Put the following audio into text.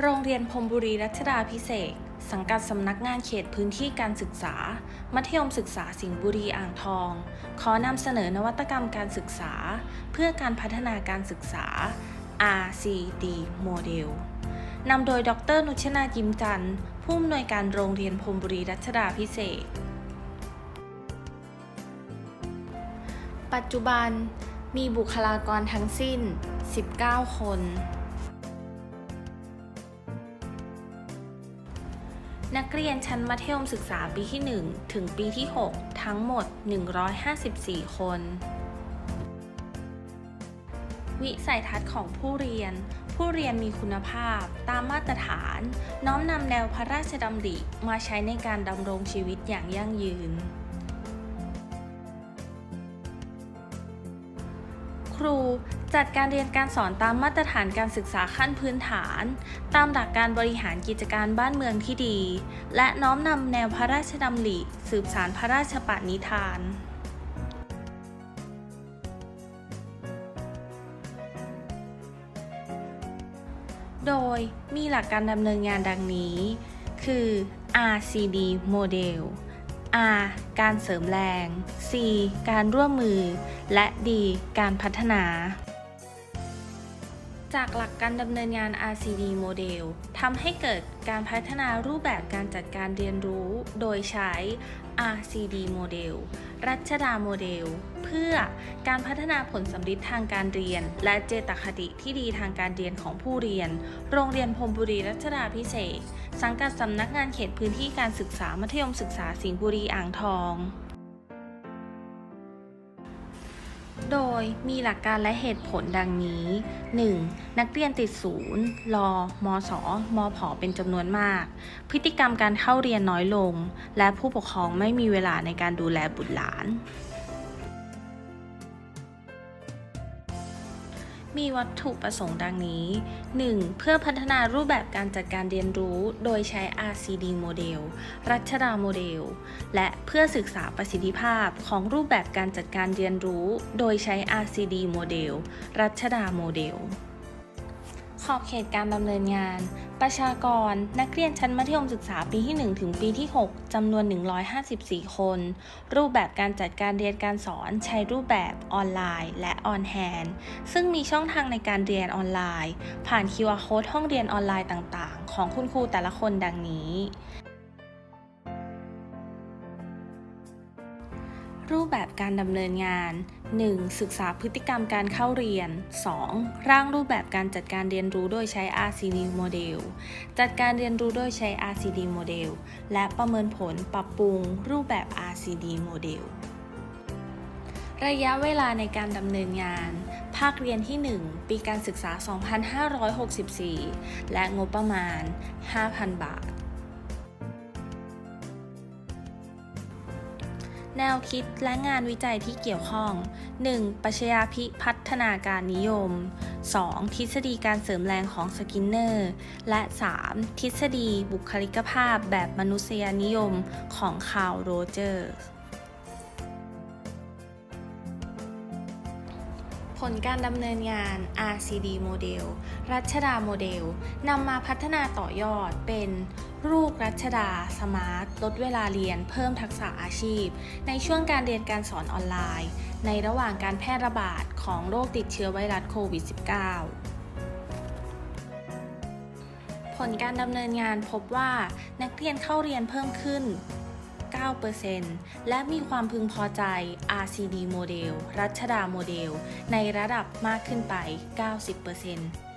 โรงเรียนพรมบุรีรัชดาพิเศษ สังกัดสำนักงานเขตพื้นที่การศึกษา มัธยมศึกษาสิงห์บุรีอ่างทอง ขอนำเสนอนวัตกรรมการศึกษา เพื่อการพัฒนาการศึกษา RCD โมเดลนำโดยดรนุชนายิมจันทร์ผู้อำนวยการโรงเรียนพรมบุรีรัชดาพิเศษ ปัจจุบันมีบุคลากรทั้งสิ้น 19 คน นักเรียนชั้นมัธยมศึกษาปีที่ 1 ถึงปีที่ 6 ทั้งหมด 154 คน วิสัยทัศน์ของผู้เรียน ผู้เรียนมีคุณภาพ ตามมาตรฐาน น้อมนำแนวพระราชดำริมาใช้ในการดำรงชีวิตอย่างยั่งยืน ครู จัดการเรียนการสอนตามมาตรฐานการศึกษาขั้นพื้นฐาน ตามหลักการบริหารกิจการบ้านเมืองที่ดี และน้อมนำแนวพระราชดำริ สืบสารพระราชปณิธานโดยมีหลักการดำเนินงานดังนี้ คือ RCD โมเดล R การเสริมแรง C การร่วมมือ และ D การพัฒนา จากหลักการดำเนินงาน RCD โมเดลทำให้เกิดการพัฒนารูปแบบการจัดการเรียนรู้ โดยใช้ RCD โมเดลรัชดาโมเดล เพื่อการพัฒนาผลสำลิดทางการเรียน และเจตคติที่ดีทางการเรียนของผู้เรียน โรงเรียนพรมบุรีรัชดาพิเศษ สังกัดสำนักงานเขตพื้นที่การศึกษามัธยมศึกษาสิงห์บุรีอ่างทอง โดยมีหลักการและเหตุผลดังนี้ 1. นักเรียนติดศูนย์รอมสอมผอเป็นจำนวนมาก พฤติกรรมการเข้าเรียนน้อยลง และผู้ปกครองไม่มีเวลาในการดูแลบุตรหลาน มีวัตถุประสงค์ดังนี้ 1. เพื่อพัฒนารูปแบบการจัดการเรียนรู้ โดยใช้ RCD โมเดล รัชดาโมเดล และเพื่อศึกษาประสิทธิภาพของรูปแบบการจัดการเรียนรู้ โดยใช้ RCD โมเดล รัชดาโมเดล ขอบเขตการดำเนินงาน ประชากร นักเรียนชั้นมัธยมศึกษาปีที่ 1 ถึงปีที่ 6 จำนวน 154 คน รูปแบบการจัดการเรียนการสอนใช้รูปแบบออนไลน์ และออนแฮนซึ่งมีช่องทางในการเรียนออนไลน์ ผ่าน QR Code ห้องเรียนออนไลน์ต่างๆ ของคุณครูแต่ละคนดังนี้ รูปแบบการดำเนินงาน 1. ศึกษาพฤติกรรมการเข้าเรียน 2. ร่างรูปแบบการจัดการเรียนรู้โดยใช้ RCD โมเดลจัดการเรียนรู้โดยใช้ RCD โมเดลและประเมินผลปรับปรุงรูปแบบ RCD โมเดลระยะเวลาในการดำเนินงาน ภาคเรียนที่ 1 ปีการศึกษา 2564 และงบประมาณ 5,000 บาท แนวคิดและงานวิจัยที่เกี่ยวข้อง 1. ปัชญาพิพัฒนาการนิยม 2. ทฤษฎีการเสริมแรงของสกินเนอร์ และ 3. ทฤษฎีบุคลิกภาพแบบมนุษยนิยมของคาร์ลโรเจอร์ผลการดำเนินงาน RCD โมเดล รัชดาโมเดล นำมาพัฒนาต่อยอดเป็น ลูกรัชดา สมาร์ท ลดเวลาเรียน เพิ่มทักษะอาชีพ ในช่วงการเรียนการสอนออนไลน์ ในระหว่างการแพร่ระบาดของโรคติดเชื้อไวรัสโควิด -19 ผลการดำเนินงานพบว่านักเรียนเข้าเรียนเพิ่มขึ้น 9%และมีความพึงพอใจ RCD โมเดล รัชดาโมเดล ในระดับมากขึ้นไป 90%